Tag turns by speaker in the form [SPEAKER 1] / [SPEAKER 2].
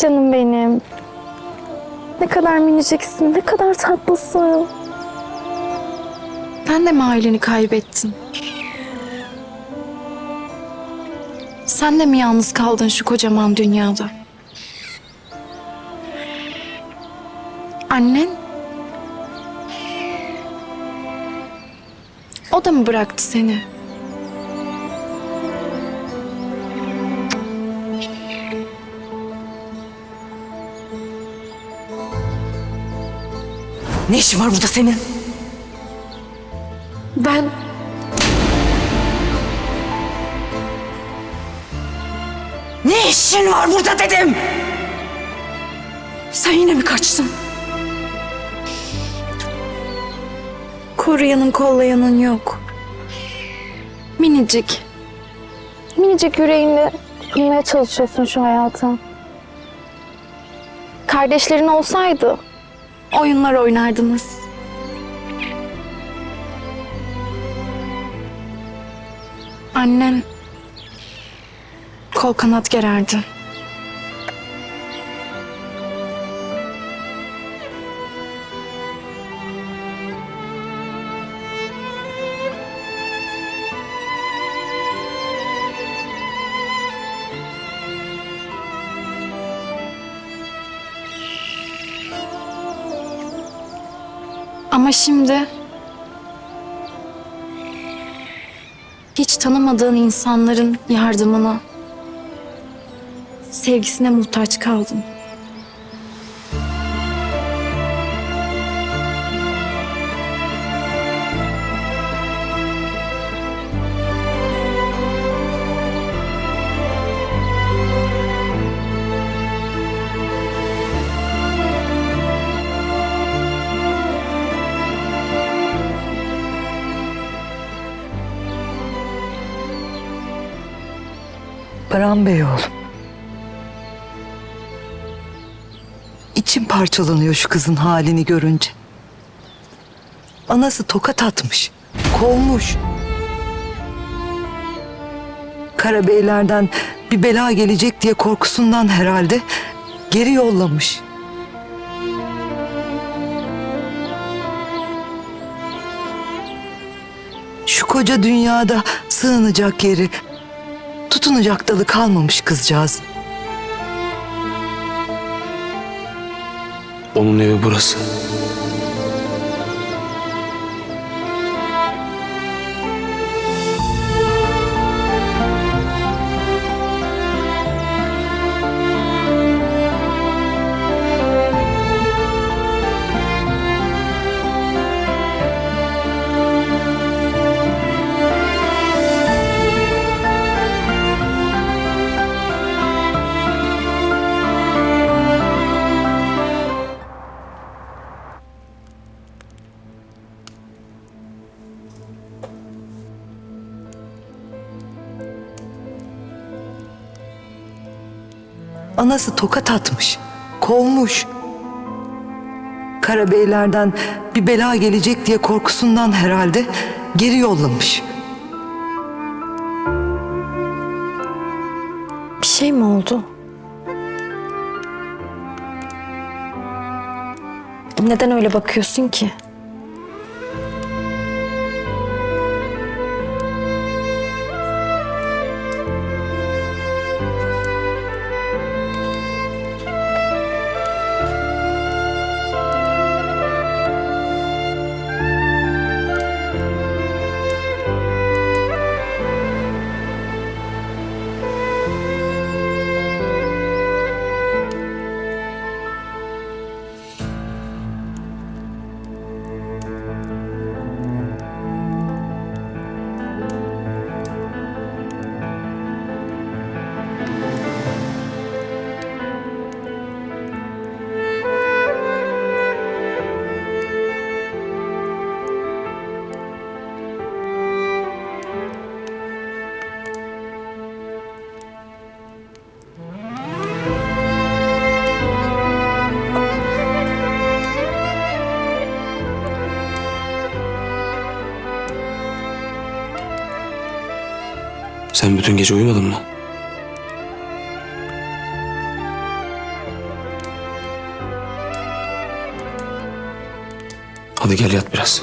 [SPEAKER 1] Canım benim. Ne kadar miniciksin, ne kadar tatlısın.
[SPEAKER 2] Sen de mi aileni kaybettin? Sen de mi yalnız kaldın şu kocaman dünyada? Annen? O da mı bıraktı seni?
[SPEAKER 3] Ne işin var burada senin?
[SPEAKER 2] Ben
[SPEAKER 3] Ne işin var burada dedim? Sen yine mi kaçtın?
[SPEAKER 2] koruyanın kollayanın yok. Minicik.
[SPEAKER 1] Minicik yüreğinle tutunmaya çalışıyorsun şu hayata.
[SPEAKER 2] Kardeşlerin olsaydı oyunlar oynardınız. Annen kol kanat gererdi. Ama şimdi hiç tanımadığın insanların yardımına, sevgisine muhtaç kaldın.
[SPEAKER 4] Baran Bey oğlum. İçim parçalanıyor şu kızın halini görünce. Anası tokat atmış, kovmuş. Karabeylerden bir bela gelecek diye korkusundan herhalde geri yollamış. Şu koca dünyada sığınacak yeri, tutunacak dalı kalmamış kızcağız.
[SPEAKER 5] Onun evi burası.
[SPEAKER 4] Anası tokat atmış, kovmuş. Karabeylerden bir bela gelecek diye korkusundan herhalde geri yollamış.
[SPEAKER 2] Bir şey mi oldu? Neden öyle bakıyorsun ki?
[SPEAKER 5] Sen bütün gece uyumadın mı? Hadi gel yat biraz.